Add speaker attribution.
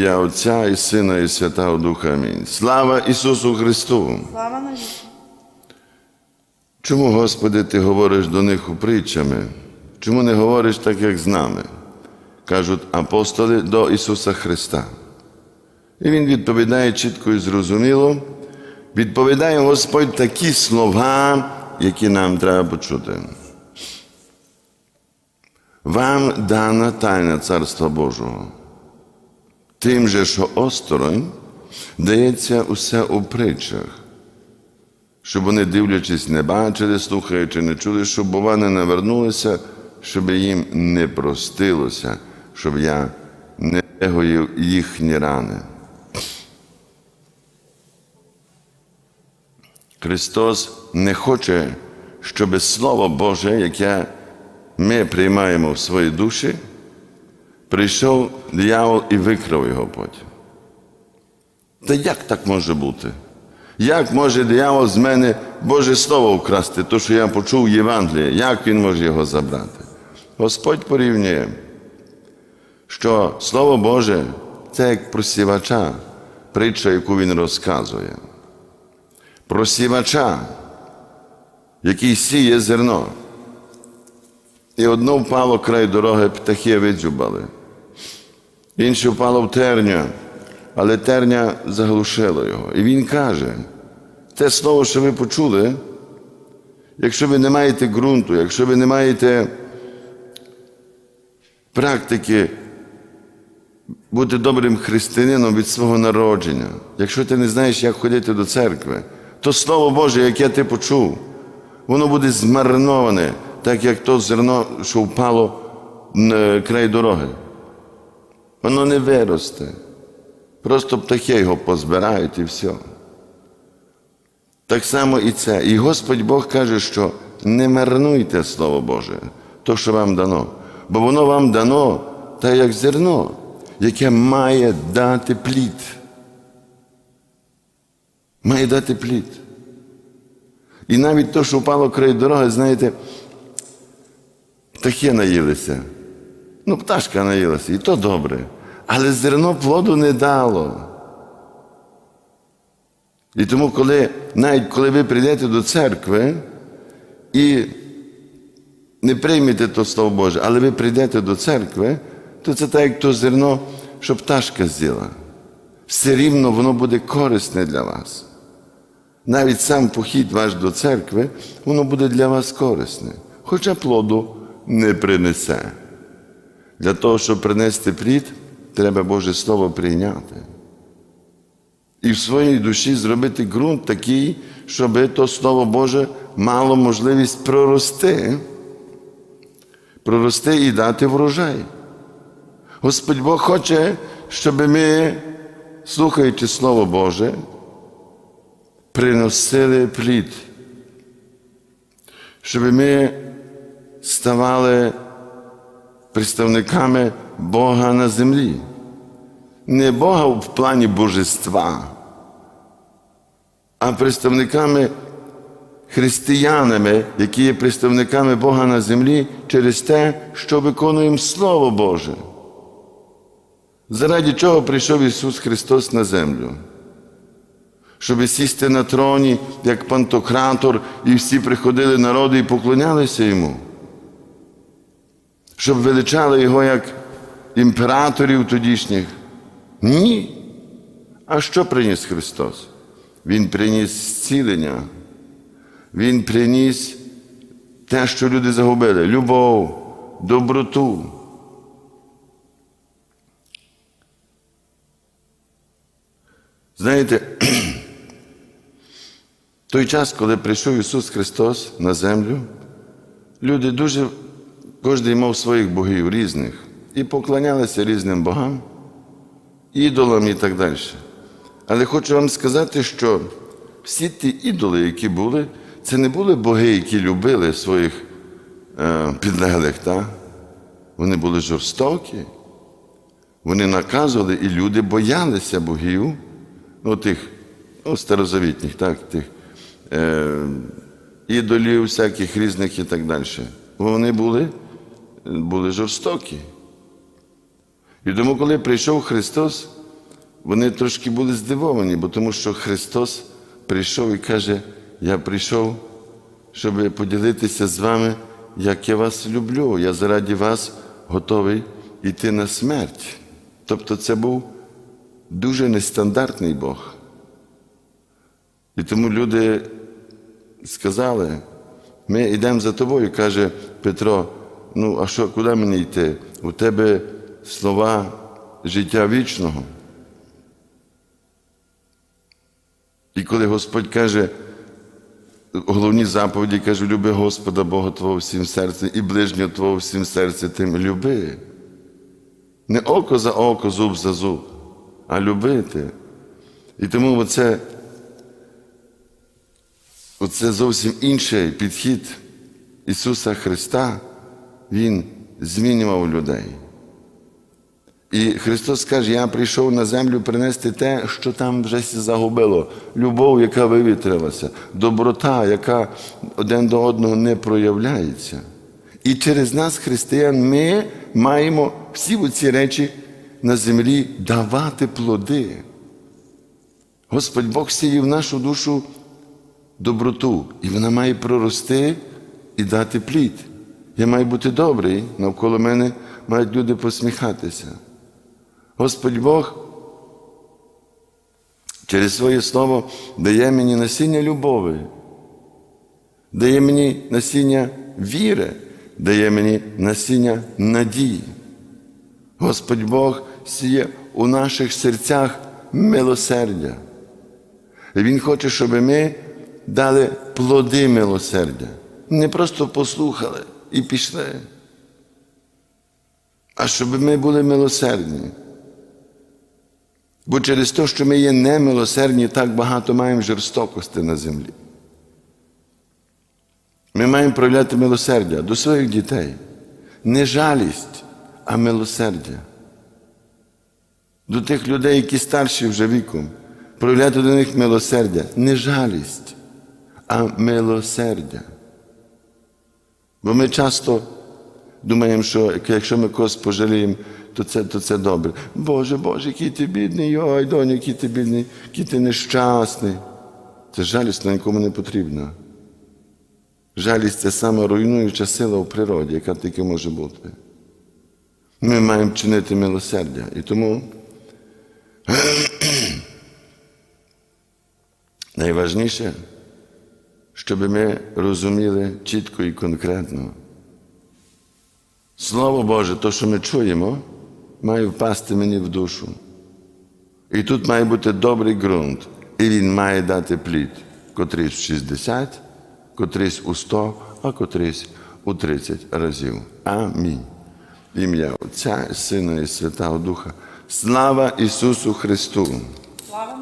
Speaker 1: ім'я Отця і Сина, і Святого Духа. Амінь. Слава Ісусу Христу!
Speaker 2: Слава навіки.
Speaker 1: Чому, Господи, Ти говориш до них у притчами? Чому не говориш так, як з нами? кажуть апостоли до Ісуса Христа. І Він відповідає чітко і зрозуміло, відповідає Господь такі слова, які нам треба почути. Вам дана тайна Царства Божого. Тим же, що осторонь, дається усе у притчах щоб вони, дивлячись, не бачили, слухаючи, не чули, щоб бува не навернулися, щоб їм не простилося, щоб я не гоїв їхні рани. Христос не хоче, щоб Слово Боже, яке ми приймаємо в свої душі, прийшов диявол і викрав його потім. Та як так може бути? Як може диявол з мене Боже Слово вкрасти, то, що я почув Євангеліє, як він може його забрати? Господь порівнює, що Слово Боже це як просівача, притча, яку він розказує. Просівача, який сіє зерно. І одно впало край дороги, птахи видзюбали. Інше впало в терню, але терня заглушила його. І він каже: те слово, що ви почули, якщо ви не маєте ґрунту, якщо ви не маєте практики бути добрим християнином від свого народження, якщо ти не знаєш, як ходити до церкви, то Слово Боже, яке ти почув, воно буде змарноване, так як то зерно, що впало на край дороги. Воно не виросте. Просто птахи його позбирають і все. Так само і це. І Господь Бог каже, що не марнуйте Слово Боже, то, що вам дано. Бо воно вам дано, так як зерно, яке має дати плід. Має дати плід. І навіть то, що впало край дороги, знаєте, птахи наїлися. Ну, пташка наїлася, і то добре. Але зерно плоду не дало. І тому, коли, навіть коли ви прийдете до церкви і не приймете то Слово Боже, але ви прийдете до церкви, то це так, як то зерно, що пташка з'їла. Все рівно воно буде корисне для вас. Навіть сам похід ваш до церкви, воно буде для вас корисне, хоча плоду не принесе. Для того, щоб принести плід, треба Боже Слово прийняти. І в своїй душі зробити ґрунт такий, щоб то Слово Боже мало можливість прорости, прорости і дати врожай. Господь Бог хоче, щоб ми, слухаючи Слово Боже, приносили плід, щоб ми ставали представниками Бога на землі. Не Бога в плані божества, а представниками християнами, які є представниками Бога на землі через те, що виконуємо Слово Боже. Заради чого прийшов Ісус Христос на землю? Щоб сісти на троні, як пантократор, і всі приходили народи і поклонялися Йому щоб величали його як імператорів тодішніх. Ні. А що приніс Христос? Він приніс зцілення. Він приніс те, що люди загубили любов, доброту. Знаєте, той час, коли прийшов Ісус Христос на землю, люди дуже Кожен мав своїх богів різних і поклонялися різним богам, ідолам і так далі. Але хочу вам сказати, що всі ті ідоли, які були, це не були боги, які любили своїх е, підлеглих. Та? Вони були жорстокі, вони наказували, і люди боялися богів, ну, тих ну, старозавітніх, так, тих е, ідолів, всяких різних і так далі. Вони були були жорстокі. І тому, коли прийшов Христос, вони трошки були здивовані, бо тому що Христос прийшов і каже: Я прийшов, щоб поділитися з вами, як я вас люблю. Я заради вас готовий йти на смерть. Тобто це був дуже нестандартний Бог. І тому люди сказали, ми йдемо за тобою, каже Петро, ну а що, куди мені йти? У тебе слова життя вічного. І коли Господь каже, головні заповіді каже, люби Господа Бога Твого всім серцем і ближнього Твого всім серцем тим люби. Не око за око, зуб за зуб, а любити. І тому оце, оце зовсім інший підхід Ісуса Христа, Він змінював людей. І Христос каже, я прийшов на землю принести те, що там вже загубило. Любов, яка вивітрилася, доброта, яка один до одного не проявляється. І через нас, християн, ми маємо всі ці речі на землі давати плоди. Господь Бог сіє в нашу душу доброту, і вона має прорости і дати плід. Я маю бути добрий, навколо мене мають люди посміхатися. Господь Бог через своє слово дає мені насіння любові, дає мені насіння віри, дає мені насіння надії. Господь Бог сіє у наших серцях милосердя. І Він хоче, щоб ми дали плоди милосердя. Не просто послухали і пішли, а щоб ми були милосердні. Бо через те, що ми є немилосердні, так багато маємо жорстокості на землі. Ми маємо проявляти милосердя до своїх дітей. Не жалість, а милосердя. До тих людей, які старші вже віком, проявляти до них милосердя. Не жалість, а милосердя. Бо ми часто думаємо, що якщо ми когось пожаліємо, то це, то це добре. Боже, Боже, який ти бідний, ой, доню, який ти бідний, який ти нещасний. Це жалість на нікому не потрібна. Жалість це саме руйнуюча сила в природі, яка тільки може бути. Ми маємо чинити милосердя. І тому найважніше, щоб ми розуміли чітко і конкретно. Слово Боже, то, що ми чуємо, має впасти мені в душу. І тут має бути добрий ґрунт, і він має дати плід, котрийсь в 60, котрийсь у 100, а котрийсь у 30 разів. Амінь. Ім'я Отця, Сина і Святого Духа. Слава Ісусу Христу!
Speaker 2: Слава